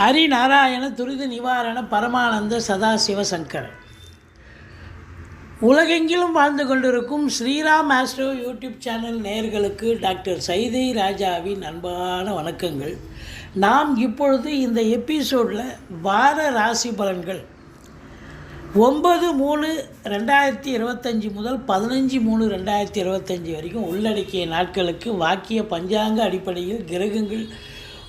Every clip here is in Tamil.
ஹரிநாராயண துரித நிவாரண பரமானந்த சதாசிவ சங்கர் உலகெங்கிலும் வாழ்ந்து கொண்டிருக்கும் ஸ்ரீராம் ஆஸ்ட்ரோ யூடியூப் சேனல் நேயர்களுக்கு டாக்டர் சைதை ராஜாவின் அன்பான வணக்கங்கள். நாம் இப்பொழுது இந்த எபிசோடில் வார ராசி பலன்கள். ஒன்பது மூணு ரெண்டாயிரத்தி இருபத்தஞ்சி முதல் பதினஞ்சு மூணு ரெண்டாயிரத்தி இருபத்தஞ்சி வரைக்கும் உள்ளடக்கிய நாட்களுக்கு வாக்கிய பஞ்சாங்க அடிப்படையில் கிரகங்கள்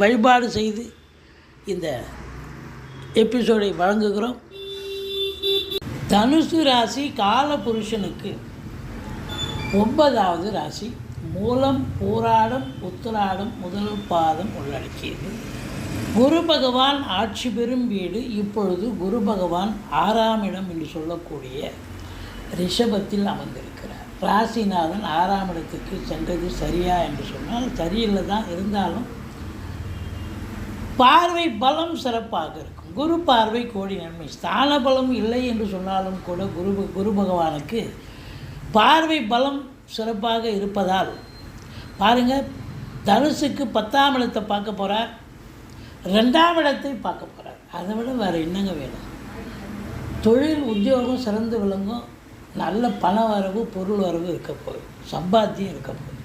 வழிபாடு செய்து இந்த எபிசோடை வழங்குகிறோம். தனுசு ராசி கால புருஷனுக்கு ஒன்பதாவது ராசி மூலம் போராடம் உத்திராடம் முதல் பாதம் உள்ளடக்கியது. குரு பகவான் ஆட்சி பெறும் வீடு இப்பொழுது குரு பகவான் ஆறாம் இடம் என்று சொல்லக்கூடிய ரிஷபத்தில் அமர்ந்திருக்கிறார். ராசிநாதன் ஆறாம் இடத்துக்கு சென்றது சரியா என்று சொன்னால் சரியில்லை தான் இருந்தாலும் பார்வை பலம் சிறப்பாக இருக்கும். குரு பார்வை கோடி நன்மை. ஸ்தான பலம் இல்லை என்று சொன்னாலும் கூட குரு குரு பகவானுக்கு பார்வை பலம் சிறப்பாக இருப்பதால் பாருங்கள் தனுசுக்கு பத்தாம் இடத்தை பார்க்க போகிறார் ரெண்டாம் இடத்தை பார்க்க போகிறார் அதை விட வேறு என்னங்க வேணும்? தொழில் உத்தியோகம் சிறந்து விளங்கும். நல்ல பண வரவு பொருள் வரவு இருக்க போகுது. சம்பாத்தியம் இருக்க போகுது.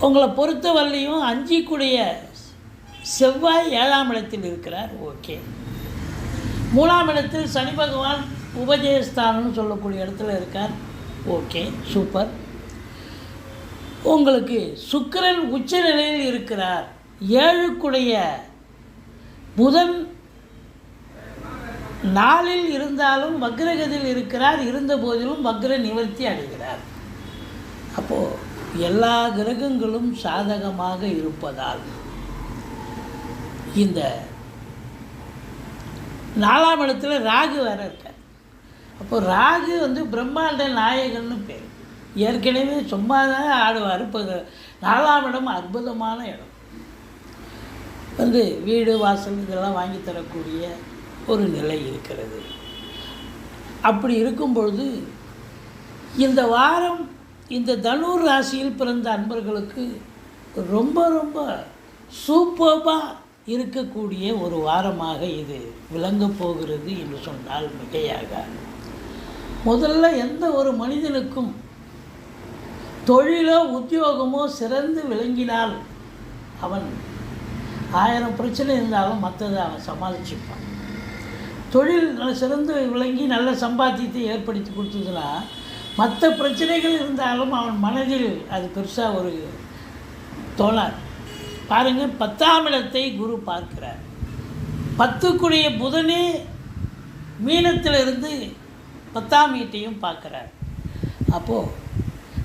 உங்களை பொறுத்தவரையிலையும் அஞ்சிக்குடைய செவ்வாய் ஏழாம் இடத்தில் இருக்கிறார். ஓகே. மூணாம் இடத்தில் சனி பகவான் உபஜயஸ்தானம்னு சொல்லக்கூடிய இடத்துல இருக்கார். Okay super. உங்களுக்கு சுக்கிரன் உச்ச நிலையில் இருக்கிறார். ஏழுக்குடைய புதன் நாளில் இருந்தாலும் வக்ரகதியில் இருக்கிறார். இருந்த போதிலும் வக்ர நிவர்த்தி அடைகிறார். அப்போது எல்லா கிரகங்களும் சாதகமாக இருப்பதால் இந்த நாலாம் இடத்துல ராகு வேற இருக்கார். அப்போ ராகு வந்து பிரம்மாண்ட நாயகன்னு பேர். ஏற்கனவே சும்மா தான் ஆடுவார். இப்போ நாலாம் இடம் அற்புதமான இடம். வந்து வீடு வாசல் இதெல்லாம் வாங்கி தரக்கூடிய ஒரு நிலை இருக்கிறது. அப்படி இருக்கும் பொழுது இந்த வாரம் இந்த தனுர் ராசியில் பிறந்த அன்பர்களுக்கு ரொம்ப ரொம்ப சூப்பர்பாக இருக்கக்கூடிய ஒரு வாரமாக இது விளங்க போகிறது என்று சொன்னால் மிகையாக முதல்ல எந்த ஒரு மனிதனுக்கும் தொழிலோ உத்தியோகமோ சிறந்து விளங்கினால் அவன் ஆயிரம் பிரச்சனை இருந்தாலும் மற்றதை அவன் சமாளிச்சுப்பான். தொழில் நல்ல சிறந்து விளங்கி நல்ல சம்பாத்தியத்தை ஏற்படுத்தி கொடுத்ததுன்னா மற்ற பிரச்சனைகள் இருந்தாலும் அவன் மனதில் அது பெருசாக ஒரு தோணார் பாருங்கள் பத்தாம் இடத்தை குரு பார்க்கிறார். பத்துக்குடைய புதனே மீனத்திலிருந்து பத்தாம் வீட்டையும் பார்க்குறார். அப்போது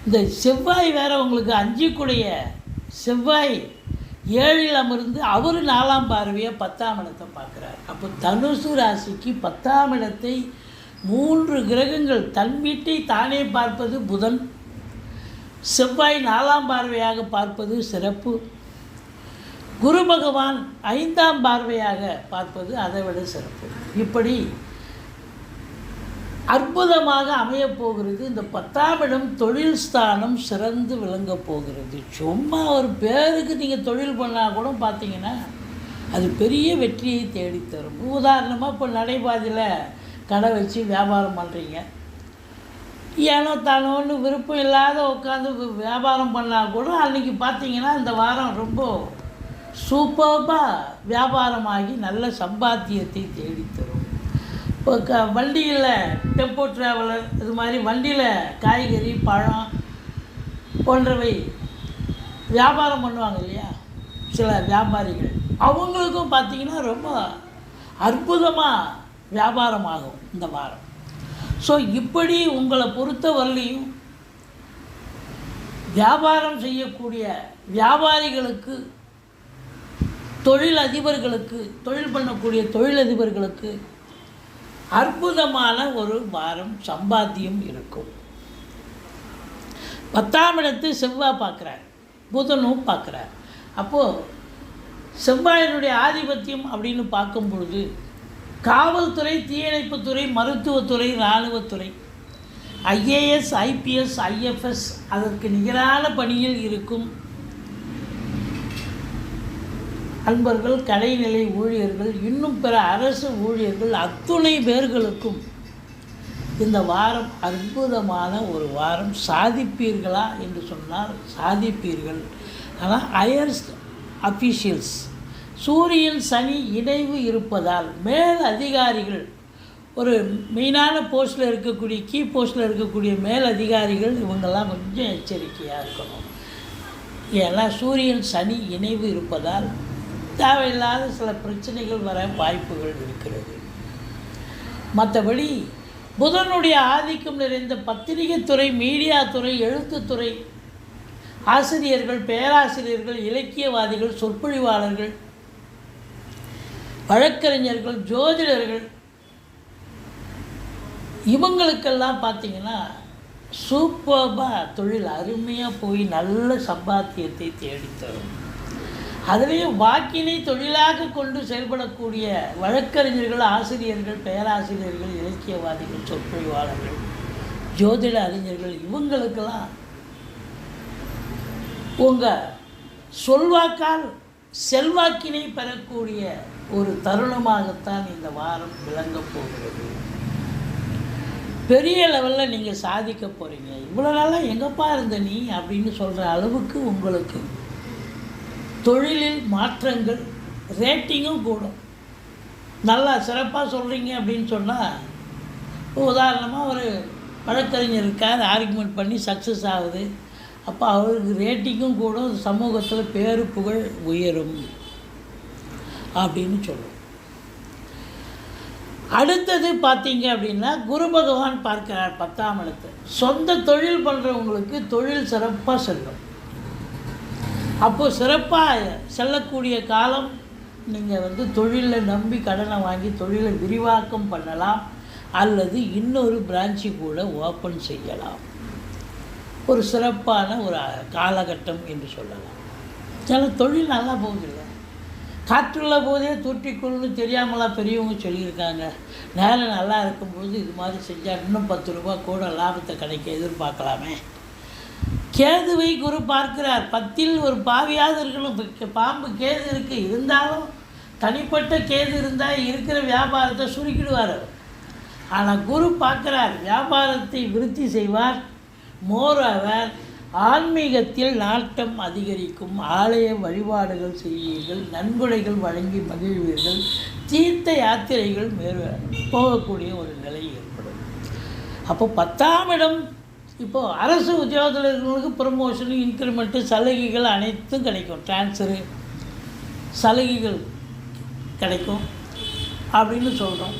இந்த செவ்வாய் வேற உங்களுக்கு அஞ்சுக்குடைய செவ்வாய் ஏழில் அமர்ந்து அவர் நாலாம் பார்வையை பத்தாம் இடத்தை பார்க்குறார். அப்போ தனுசு ராசிக்கு பத்தாம் இடத்தை மூன்று கிரகங்கள் தன் வீட்டை தானே பார்ப்பது புதன். செவ்வாய் நாலாம் பார்வையாக பார்ப்பது சிறப்பு. குரு பகவான் ஐந்தாம் பார்வையாக பார்ப்பது அதை விட சிறப்பு. இப்படி அற்புதமாக அமையப் போகிறது. இந்த பத்தாம் இடம் தொழில் ஸ்தானம் சிறந்து விளங்கப் போகிறது. சும்மா ஒரு பேருக்கு நீங்கள் தொழில் பண்ணால் கூட பார்த்தீங்கன்னா அது பெரிய வெற்றியை தேடித்தரும் உதாரணமாக இப்போ நடைபாதையில் கடை வச்சு வியாபாரம் பண்ணுறீங்க ஏனோ தானோன்னு விருப்பம் இல்லாத உட்காந்து வியாபாரம் பண்ணால் கூட அன்றைக்கி பார்த்தீங்கன்னா இந்த வாரம் ரொம்ப சூப்பராக வியாபாரமாகி நல்ல சம்பாத்தியத்தை தேடித்தரும். இப்போ க வண்டியில் டெம்போ ட்ராவலர் இது மாதிரி வண்டியில் காய்கறி பழம் போன்றவை வியாபாரம் பண்ணுவாங்க இல்லையா? சில வியாபாரிகள். அவங்களுக்கும் பார்த்திங்கன்னா ரொம்ப அற்புதமாக வியாபாரமாகும் இந்த வாரம். ஸோ இப்படி உங்களை பொறுத்த வரலையும் வியாபாரம் செய்யக்கூடிய வியாபாரிகளுக்கு தொழில் அதிபர்களுக்கு தொழில் பண்ணக்கூடிய தொழிலதிபர்களுக்கு அற்புதமான ஒரு வாரம் சம்பாத்தியம் இருக்கும். பத்தாம் இடத்து செவ்வாய் பார்க்குறார். புதனும் பார்க்குறார். அப்போது செவ்வாயினுடைய ஆதிபத்தியம் அப்படின்னு பார்க்கும் பொழுது காவல்துறை தீயணைப்புத்துறை மருத்துவத்துறை இராணுவத்துறை. ஐஏஎஸ் ஐபிஎஸ் ஐஎஃப்எஸ் அதற்கு நிகரான பணியில் இருக்கும் அன்பர்கள் கடைநிலை ஊழியர்கள் இன்னும் பிற அரசு ஊழியர்கள் அத்துணை பேர்களுக்கும் இந்த வாரம் அற்புதமான ஒரு வாரம். சாதிப்பீர்களா என்று சொன்னால் சாதிப்பீர்கள். ஆனால் ஹையர்ஸ்ட் அஃபீஷியல்ஸ் சூரியன் சனி இணைவு இருப்பதால் மேல் அதிகாரிகள் ஒரு மெயினான போஸ்ட்டில் இருக்கக்கூடிய கீ போஸ்ட்டில் இருக்கக்கூடிய மேல் அதிகாரிகள் இவங்கெல்லாம் கொஞ்சம் எச்சரிக்கையாக இருக்கணும். ஏன்னா சூரியன் சனி இணைவு இருப்பதால் தேவையில்லாத சில பிரச்சனைகள் வர வாய்ப்புகள் இருக்கிறது. மற்றபடி புதனுடைய ஆதிக்கம் நிறைந்த பத்திரிகைத்துறை மீடியா துறை எழுத்துத்துறை ஆசிரியர்கள் பேராசிரியர்கள் இலக்கியவாதிகள் சொற்பொழிவாளர்கள் வழக்கறிஞர்கள் ஜோதிடர்கள் இவங்களுக்கெல்லாம் பார்த்தீங்கன்னா சூப்பர்பாக தொழில் அருமையாக போய் நல்ல சம்பாத்தியத்தை தேடித்தரும். அதுலேயும் வாக்கினை தொழிலாக கொண்டு செயல்படக்கூடிய வழக்கறிஞர்கள் ஆசிரியர்கள் பேராசிரியர்கள் இலக்கியவாதிகள் சொற்பொழிவாளர்கள் ஜோதிட அறிஞர்கள் இவங்களுக்கெல்லாம் உங்கள் சொல்வாக்கால் செல்வாக்கினை பெறக்கூடிய ஒரு தருணமாகத்தான் இந்த வாரம் விளங்க போகிறது. பெரிய லெவலில் நீங்கள் சாதிக்க போகிறீங்க இவ்வளோ நாளாக எங்கப்பா இருந்த நீ அப்படின்னு சொல்கிற அளவுக்கு உங்களுக்கு தொழிலில் மாற்றங்கள் ரேட்டிங்கும் கூடும். நல்லா சிறப்பாக சொல்கிறீங்க அப்படின்னு சொன்னால் உதாரணமாக ஒரு வழக்கறிஞர் இருக்கார் ஆர்குமெண்ட் பண்ணி சக்ஸஸ் ஆகுது. அப்போ அவருக்கு ரேட்டிங்கும் கூடும் சமூகத்தில் பேரு புகழ் உயரும். அப்படின்னு சொல்லுவோம். அடுத்தது பார்த்தீங்க அப்படின்னா குரு பகவான் பார்க்கிறார் பத்தாம் இடத்து. சொந்த தொழில் பண்ணுறவங்களுக்கு தொழில் சிறப்பாக செல்லும். அப்போது சிறப்பாக செல்லக்கூடிய காலம் நீங்கள் வந்து தொழிலை நம்பி கடனை வாங்கி தொழிலை விரிவாக்கம் பண்ணலாம் அல்லது இன்னொரு பிரான்ச்சு கூட ஓப்பன் செய்யலாம். ஒரு சிறப்பான ஒரு காலகட்டம் என்று சொல்லலாம். ஏன்னா தொழில் நல்லா போகுதில்ல காற்றுள்ள போதே தூற்றிக்கொள்னு தெரியாமலா பெரியவங்க சொல்லியிருக்காங்க. நேரம் நல்லா இருக்கும்போது இது மாதிரி செஞ்சால் இன்னும் பத்து ரூபா கூட லாபத்தை கிடைக்க எதிர்பார்க்கலாமே. கேதுவை குரு பார்க்கிறார். பத்தில் ஒரு பாவியாவது இருக்கணும் பாம்பு கேது இருக்குது இருந்தாலும் தனிப்பட்ட கேது இருந்தால் இருக்கிற வியாபாரத்தை சுருக்கிடுவார் அவர். ஆனால் குரு பார்க்குறார். வியாபாரத்தை விருத்தி செய்வார். மோர் அவர். ஆன்மீகத்தில் நாட்டம் அதிகரிக்கும் ஆலய வழிபாடுகள் செய்வீர்கள் நன்கொடைகள் வழங்கி மகிழ்வீர்கள் தீர்த்த யாத்திரைகள் மேற் போகக்கூடிய ஒரு நிலை ஏற்படும். அப்போ பத்தாம் இடம் இப்போது அரசு உத்தியோகத்தில் இருக்கிறவங்களுக்கு ப்ரமோஷனு இன்க்ரிமெண்ட்டு சலுகைகள் அனைத்தும் கிடைக்கும். ட்ரான்ஸ்ஃபரு சலுகைகள் கிடைக்கும் அப்படின்னு சொல்கிறோம்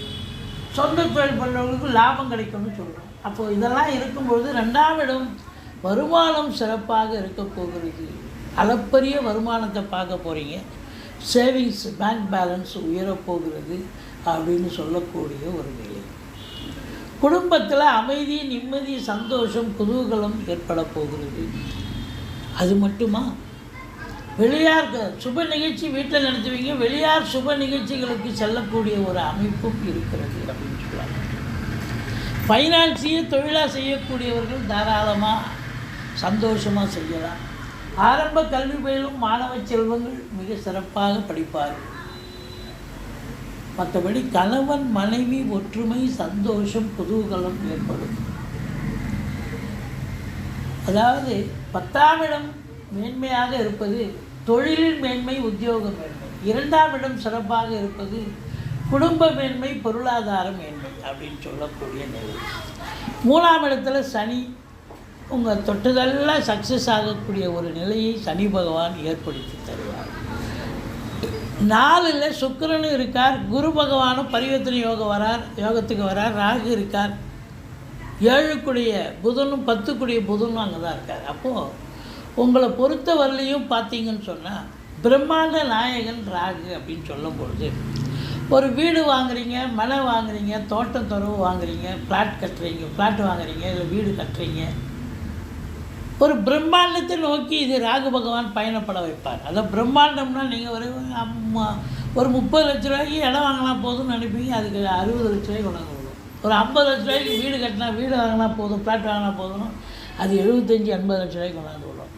சொந்த தொழில் பண்ணுறவங்களுக்கு லாபம் கிடைக்கும்னு சொல்கிறோம் அப்போது இதெல்லாம் இருக்கும்பொழுது ரெண்டாம் இடம் வருமானம் சிறப்பாக இருக்க போகிறது. அளப்பரிய வருமானத்தை பார்க்க போகிறீங்க சேவிங்ஸ் பேங்க் பேலன்ஸ் உயரப்போகிறது அப்படின்னு சொல்லக்கூடிய ஒரு நிலை. குடும்பத்தில் அமைதி நிம்மதி சந்தோஷம் குதூகலம் ஏற்பட போகிறது. அது மட்டுமா? வெளியார் க- சுப நிகழ்ச்சி வீட்டில் நடத்துவீங்க. வெளியார் சுப நிகழ்ச்சிகளுக்கு செல்லக்கூடிய ஒரு அமைப்பும் இருக்கிறது அப்படின்னு சொல்லுவாங்க. ஃபைனான்ஸையே தொழிலாக செய்யக்கூடியவர்கள் தாராளமாக சந்தோஷமாக செய்யலாம். ஆரம்ப கல்வி பயிலும் மாணவ செல்வங்கள் மிக சிறப்பாக படிப்பார்கள் மற்றபடி கணவன் மனைவி ஒற்றுமை சந்தோஷம் குதூகலம் ஏற்படும். அதாவது பத்தாம் இடம் மேன்மையாக இருப்பது தொழிலின் மேன்மை உத்தியோக மேன்மை. இரண்டாம் இடம் சிறப்பாக இருப்பது குடும்ப மேன்மை பொருளாதார மேன்மை அப்படின்னு சொல்லக்கூடிய நிலை. மூணாம் இடத்துல சனி உங்கள் தொட்டதெல்லாம் சக்ஸஸ் ஆகக்கூடிய ஒரு நிலையை சனி பகவான் ஏற்படுத்தி தருவார். நாலில் சுக்கரனும் இருக்கார் குரு பகவானும் பரிவர்த்தனை யோகம் வரார் யோகத்துக்கு வரார் ராகு இருக்கார். ஏழுக்குடைய புதனும் பத்துக்குடைய புதனும் அங்கே தான் இருக்கார். அப்போது உங்களை பொறுத்த வரலையும் பார்த்தீங்கன்னு சொன்னால் பிரம்மாண்ட நாயகன் ராகு அப்படின்னு சொல்லும் பொழுது ஒரு வீடு வாங்குறீங்க மனை வாங்குறீங்க தோட்டம் துறவு வாங்குறீங்க ஃப்ளாட் கட்டுறீங்க ஃப்ளாட் வாங்குறீங்க இல்லை வீடு கட்டுறீங்க ஒரு பிரம்மாண்டத்தை நோக்கி இது ராகு பகவான் பயணப்பட வைப்பார். அதான் பிரம்மாண்டம்னா நீங்கள் ஒரு அம்மா ஒரு முப்பது லட்ச ரூபாய்க்கு இடம் வாங்கினா போதும்னு நினைப்பீங்க அதுக்கு அறுபது லட்ச ரூபாய்க்கு கொண்டாந்து விடும் ஒரு ஐம்பது லட்ச ரூபாய்க்கு வீடு கட்டினா வீடு வாங்கினா போதும் ஃப்ளாட் வாங்கினா போதும் அது எழுபத்தஞ்சி எண்பது லட்ச ரூபாய்க்கு கொண்டாந்து விடும்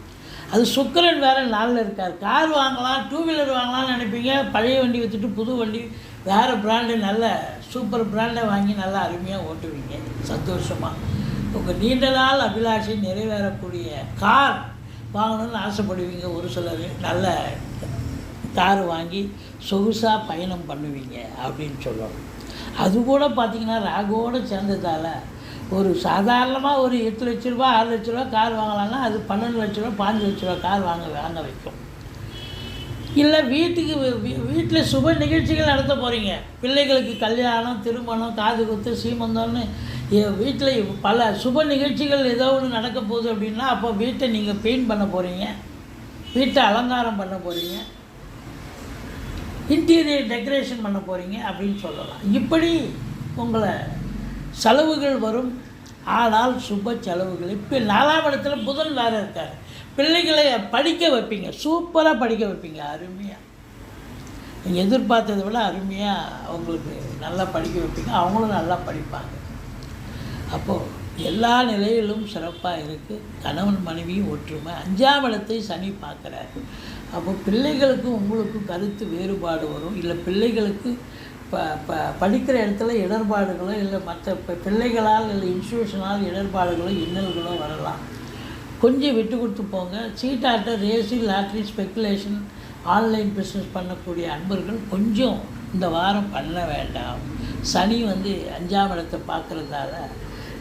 அது சுக்கரன் வேறு நாளில் இருக்கார். கார் வாங்கலாம் டூ வீலர் வாங்கலாம்னு நினைப்பீங்க பழைய வண்டி விற்றுட்டு புது வண்டி வேறு பிராண்டு நல்ல சூப்பர் பிராண்டை வாங்கி நல்லா அருமையாக ஓட்டுவீங்க. சந்தோஷமாக உங்கள் நீண்ட நாள் அபிலாஷை நிறைவேறக்கூடிய கார் வாங்கணும்னு ஆசைப்படுவீங்க ஒரு சிலர் நல்ல கார் வாங்கி சொகுசாக பயணம் பண்ணுவீங்க அப்படின்னு சொல்லணும். அது கூட பார்த்திங்கன்னா ராகுவோடு சேர்ந்ததால் ஒரு சாதாரணமாக ஒரு எட்டு லட்ச ரூபா ஆறு லட்ச ரூபா கார் வாங்கலாம்னா அது பன்னெண்டு லட்ச ரூபா பாஞ்சு லட்ச ரூபா கார் வாங்க வாங்க வைக்கும். இல்லை வீட்டுக்கு வீட்டில் சுப நிகழ்ச்சிகள் நடத்த போகிறீங்க பிள்ளைகளுக்கு கல்யாணம் திருமணம் காது குத்து சீமந்தம்னு. வீட்டில் பல சுப நிகழ்ச்சிகள் ஏதோ ஒன்று நடக்க போகுது அப்படின்னா அப்போ வீட்டை நீங்கள் பெயிண்ட் பண்ண போகிறீங்க வீட்டை அலங்காரம் பண்ண போகிறீங்க இன்டீரியர் டெக்கரேஷன் பண்ண போகிறீங்க அப்படின்னு சொல்லலாம். இப்படி உங்களை செலவுகள் வரும். ஆனால் சுப செலவுகள். இப்போ நாலாம் இடத்துல புதன் வேறு இருக்கார். பிள்ளைகளை படிக்க வைப்பீங்க. சூப்பராக படிக்க வைப்பீங்க. அருமையாக நீங்கள் எதிர்பார்த்ததை விட அருமையாக அவங்களுக்கு நல்லா படிக்க வைப்பீங்க. அவங்களும் நல்லா படிப்பாங்க. அப்போது எல்லா நிலையிலும் சிறப்பாக இருக்குது கணவன் மனைவியும் ஒற்றுமை. அஞ்சாம் இடத்தை சனி பார்க்குறாரு. அப்போ பிள்ளைகளுக்கும் உங்களுக்கும் கருத்து வேறுபாடு வரும். இல்லை பிள்ளைகளுக்கு ப ப படிக்கிற இடத்துல இடர்பாடுகளோ இல்லை மற்ற பிள்ளைகளால் இல்லை இன்ஸ்டியூஷனால் இடர்பாடுகளோ இன்னல்களோ வரலாம். கொஞ்சம் விட்டு கொடுத்து போங்க. சீட்டாட்ட ரேசி லாட்ரி ஸ்பெக்குலேஷன் ஆன்லைன் பிஸ்னஸ் பண்ணக்கூடிய அன்பர்கள் கொஞ்சம் இந்த வாரம் பண்ண வேண்டாம். சனி வந்து அஞ்சாம் இடத்தை பார்க்குறதால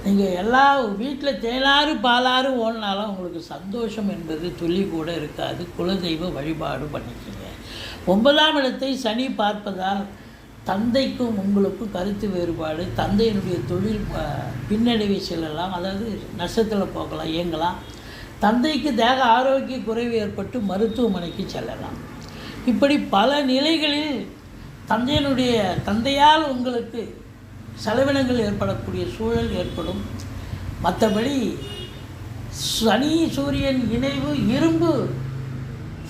நீங்கள் எல்லா வீட்டில் தேனாறு பாலாறு ஓடினாலும் உங்களுக்கு சந்தோஷம் என்பது துளி கூட இருக்காது. குலதெய்வ வழிபாடு பண்ணிக்கோங்க. ஒன்பதாம் இடத்தை சனி பார்ப்பதால் தந்தைக்கும் உங்களுக்கும் கருத்து வேறுபாடு. தந்தையினுடைய தொழில் பின்னடைவை செல்லலாம். அதாவது நஷ்டத்தில் போகலாம் இயங்கலாம். தந்தைக்கு தேக ஆரோக்கிய குறைவு ஏற்பட்டு மருத்துவமனைக்கு செல்லலாம். இப்படி பல நிலைகளில் தந்தையினுடைய தந்தையால் உங்களுக்கு செலவினங்கள் ஏற்படக்கூடிய சூழல் ஏற்படும். மற்றபடி சனி சூரியன் இணைவு இரும்பு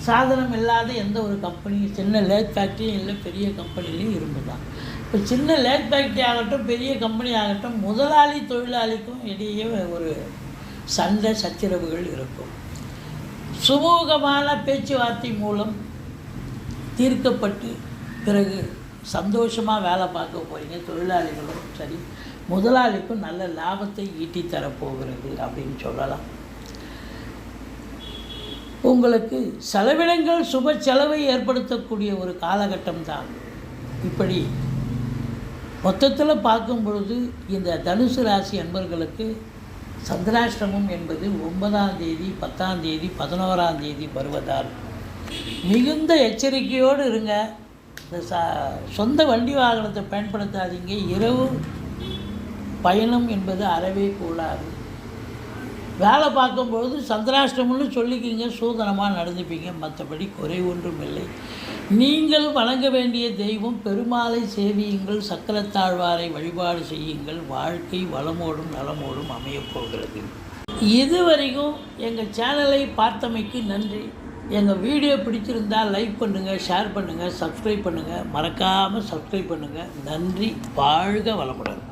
சாதனம் இல்லாத எந்த ஒரு கம்பெனியும் சின்ன லேக் ஃபேக்ட்ரியும் இல்லை பெரிய கம்பெனிலையும் இரும்பு தான் இப்போ சின்ன லேக் ஃபேக்ட்ரி ஆகட்டும் பெரிய கம்பெனி ஆகட்டும் முதலாளி தொழிலாளிக்கும் இடையே ஒரு சண்டை சச்சரவுகள் இருக்கும். சுமூகமான பேச்சுவார்த்தை மூலம் தீர்க்கப்பட்டு பிறகு சந்தோஷமாக வேலை பார்க்க போகிறீங்க தொழிலாளிகளும் சரி முதலாளிக்கும் நல்ல லாபத்தை ஈட்டி தரப்போகிறது அப்படின்னு சொல்லலாம். உங்களுக்கு செலவினங்கள் சுப செலவை ஏற்படுத்தக்கூடிய ஒரு காலகட்டம் தான் இப்படி மொத்தத்தில் பார்க்கும் பொழுது இந்த தனுசு ராசி அன்பர்களுக்கு சந்திராஷ்டிரமம் என்பது ஒன்பதாம் தேதி பத்தாம் தேதி பதினோராம் தேதி வருவதால். மிகுந்த எச்சரிக்கையோடு இருங்க. இந்த ச சொந்த வண்டி வாகனத்தை பயன்படுத்தாதீங்க. இரவு பயணம் என்பது அறவே கூடாது. வேலை பார்க்கும்பொழுது சந்திராஷ்டமம்னு சொல்லிக்கிங்க. சூதனமாக நடந்துப்பீங்க. மற்றபடி குறை ஒன்றும் இல்லை நீங்கள் வணங்க வேண்டிய தெய்வம் பெருமாளை சேவியுங்கள் சக்கரத்தாழ்வாரை வழிபாடு செய்யுங்கள் வாழ்க்கை வளமோடும் நலமோடும் அமையப்போகிறது இதுவரைக்கும் எங்கள் சேனலை பார்த்தமைக்கு நன்றி. எங்கள் வீடியோ பிடிச்சிருந்தால் லைக் பண்ணுங்கள் ஷேர் பண்ணுங்கள் சப்ஸ்கிரைப் பண்ணுங்கள் மறக்காமல் சப்ஸ்கிரைப் பண்ணுங்கள் நன்றி வாழ்க வளமுடன்.